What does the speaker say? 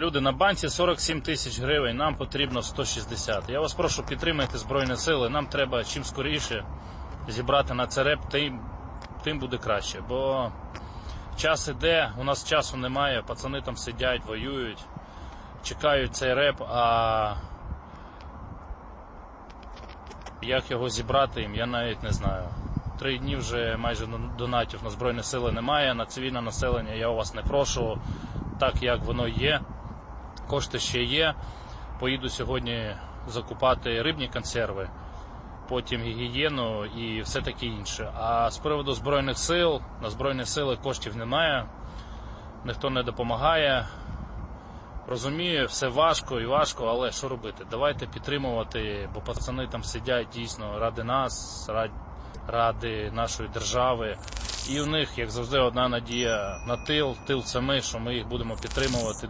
Люди на банці 47 тисяч гривень, нам потрібно 160. Я вас прошу підтримайте Збройні Сили. Нам треба чим скоріше зібрати на це реп, тим, тим буде краще. Бо час іде, у нас часу немає, пацани там сидять, воюють, чекають цей реп, а як його зібрати їм, я навіть не знаю. Три дні вже майже донатів на Збройні Сили немає, на цивільне населення я у вас не прошу, так як воно є. Кошти ще є. Поїду сьогодні закупати рибні консерви, потім гігієну і все таке інше. А з приводу Збройних сил, на Збройні сили коштів немає, ніхто не допомагає. Розумію, все важко і важко, але що робити? Давайте підтримувати, бо пацани там сидять дійсно ради нас, ради, нашої держави. І у них, як завжди, одна надія на тил. Тил це ми, що ми їх будемо підтримувати.